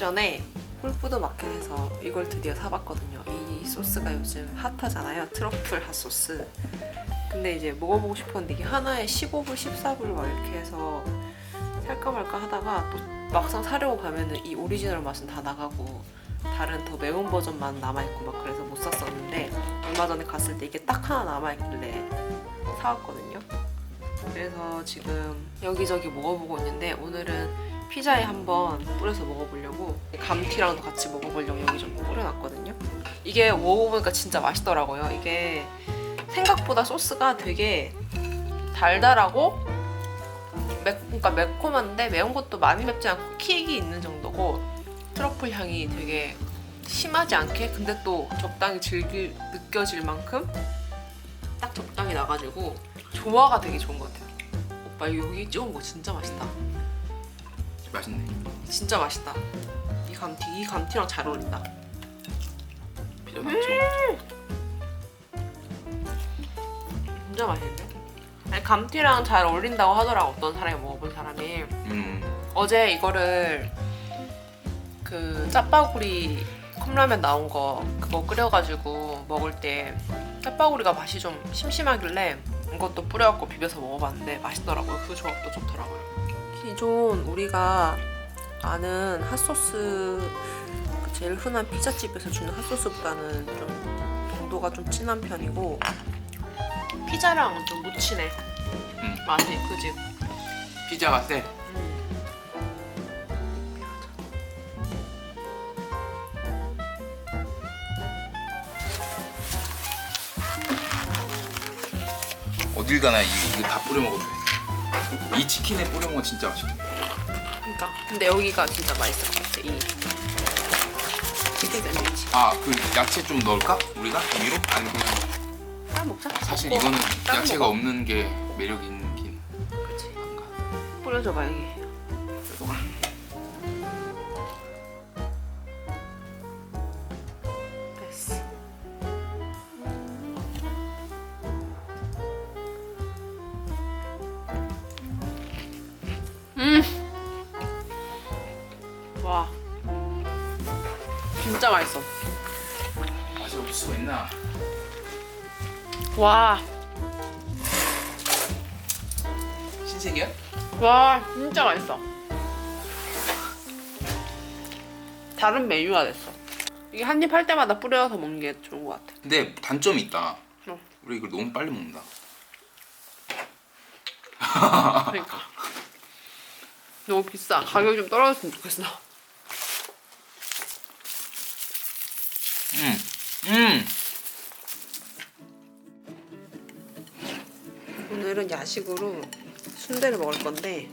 전에 홀푸드 마켓에서 이걸 드디어 사봤거든요. 이 소스가 요즘 핫하잖아요. 트러플 핫소스. 근데 이제 먹어보고 싶었는데 이게 하나에 15불, 14불 막 이렇게 해서 살까 말까 하다가 또 막상 사려고 가면은 이 오리지널 맛은 다 나가고 다른 더 매운 버전만 남아있고 막 그래서 못 샀었는데 얼마 전에 갔을 때 이게 딱 하나 남아있길래 사왔거든요. 그래서 지금 여기저기 먹어보고 있는데 오늘은 피자에 한번 뿌려서 먹어보려고 감튀랑도 같이 먹어보려고 여기 좀 뿌려놨거든요. 이게 먹어보니까 진짜 맛있더라고요. 이게 생각보다 소스가 되게 달달하고 매, 그러니까 매콤한데 매운 것도 많이 맵지 않고 킥이 있는 정도고 트러플 향이 되게 심하지 않게 근데 또 적당히 즐길 느껴질 만큼 딱 적당히 나가지고 조화가 되게 좋은 것 같아요. 오빠 여기 찍은 거 진짜 맛있다. 맛있네. 진짜 맛있다. 이 감튀 이 감튀랑 잘 어울린다. 피자 많죠? 진짜 맛있는데? 아니 감튀랑 잘 어울린다고 하더라고 어떤 사람이 먹어본 사람이 음. 어제 이거를 그 짜파구리 컵라면 나온 거 그거 끓여가지고 먹을 때 짜파구리가 맛이 좀 심심하길래 이것도 뿌려갖고 비벼서 먹어봤는데 맛있더라고요 그 조합도 좋더라고요 기존 우리가 아는 핫소스 그 제일 흔한 피자집에서 주는 핫소스보다는 좀 농도가 좀 진한 편이고 피자랑 좀 묻히네 음. 맛이 그지? 피자가 세. 어딜 가나 이- 이거 다 뿌려 먹어도 돼. 이 치킨에 뿌려 먹으면 진짜 맛있겠다. 그러니까 근데 여기가 진짜 맛있을 것 같아 이 치킨 샌드위치 아, 그 야채 좀 넣을까? 우리가 위로? 아니 그냥 아 먹자 사실 먹고 이거는 다른 야채가 먹어. 없는 게 매력 있긴 그치 한가. 뿌려줘봐 여기 요거가 진짜 맛있어 맛이 없을 수가 있나? 와 신세계야? 와 진짜 맛있어 다른 메뉴가 됐어 이게 한 입 할 때마다 뿌려서 먹는 게 좋은 것 같아 근데 단점이 있다. 어. 우리 이걸 너무 빨리 먹는다. 그러니까 너무 비싸 가격이 좀 떨어졌으면 좋겠어 음, 음. 오늘은 야식으로 순대를 먹을 건데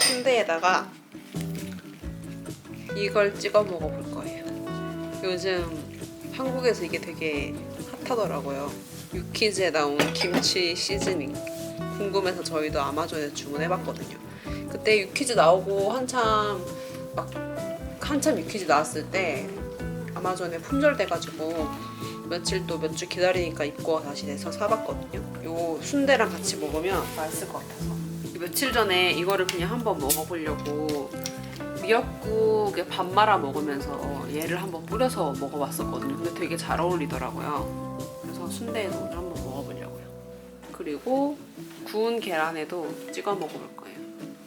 순대에다가 이걸 찍어 먹어볼 거예요. 요즘 한국에서 이게 되게 핫하더라고요. 유키즈에 나온 김치 시즈닝 궁금해서 저희도 아마존에서 주문해봤거든요. 그때 유키즈 나오고 한참 막 한참 유키즈 나왔을 때 아마존에 품절돼가지고 며칠 또 몇 주 기다리니까 입고가 다시 돼서 사봤거든요. 요 순대랑 같이 먹으면 맛있을 것 같아서. 며칠 전에 이거를 그냥 한번 먹어보려고 미역국에 밥 말아 먹으면서 얘를 한번 뿌려서 먹어봤었거든요. 근데 되게 잘 어울리더라고요. 그래서 순대에도 오늘 한번 먹어보려고요. 그리고 구운 계란에도 찍어 먹어볼 거예요.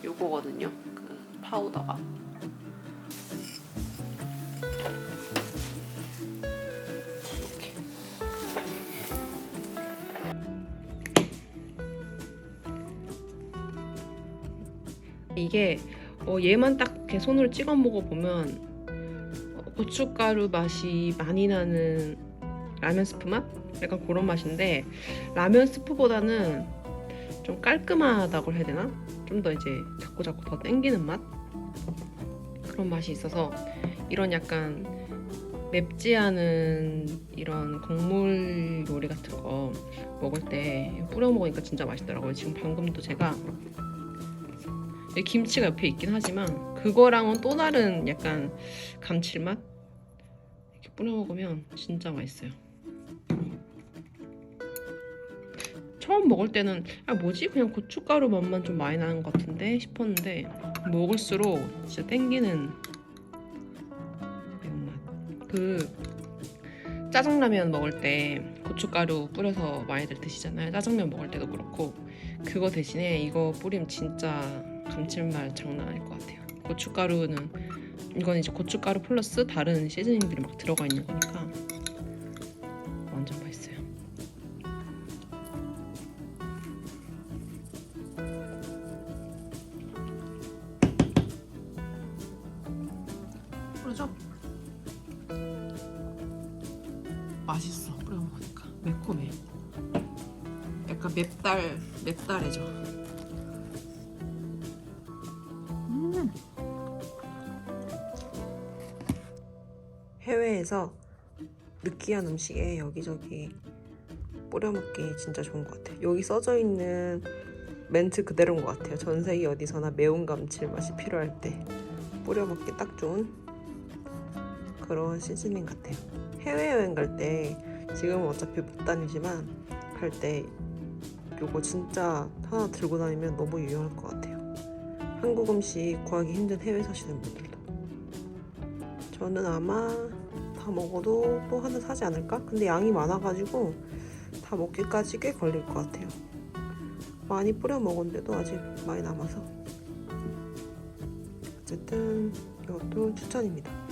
요거거든요. 그 파우더가. 이게 어, 얘만 딱 이렇게 손으로 찍어 먹어보면 어, 고춧가루 맛이 많이 나는 라면 스프 맛? 약간 그런 맛인데 라면 스프보다는 좀 깔끔하다고 해야 되나? 좀 더 이제 자꾸 자꾸 더 땡기는 맛? 그런 맛이 있어서 이런 약간 맵지 않은 이런 국물 요리 같은 거 먹을 때 뿌려 먹으니까 진짜 맛있더라고요. 지금 방금도 제가 김치가 옆에 있긴 하지만 그거랑은 또 다른 약간 감칠맛 이렇게 뿌려 먹으면 진짜 맛있어요. 처음 먹을 때는 아 뭐지 그냥 고춧가루 맛만 좀 많이 나는 것 같은데 싶었는데 먹을수록 진짜 땡기는 매운맛. 그 짜장라면 먹을 때 고춧가루 뿌려서 많이들 드시잖아요. 짜장면 먹을 때도 그렇고 그거 대신에 이거 뿌리면 진짜 감칠맛 장난 아닐 것 같아요. 고춧가루는 이건 이제 고춧가루 플러스 다른 시즈닝들이 막 들어가 있는 거니까 맛있어. 뿌려 먹으니까 매콤해. 약간 맵달 맵달해져. 음. 해외에서 느끼한 음식에 여기저기 뿌려 먹기 진짜 좋은 것 같아요. 여기 써져 있는 멘트 그대로인 것 같아요. 전 세계 어디서나 매운 감칠맛이 필요할 때 뿌려 먹기 딱 좋은 그런 시즈닝 같아요. 해외 여행 갈 때 지금은 어차피 못 다니지만 갈 때 요거 진짜 하나 들고 다니면 너무 유용할 것 같아요. 한국 음식 구하기 힘든 해외 사시는 분들도. 저는 아마 다 먹어도 또 하나 사지 않을까? 근데 양이 많아가지고 다 먹기까지 꽤 걸릴 것 같아요. 많이 뿌려 먹었는데도 아직 많이 남아서 어쨌든 이것도 추천입니다.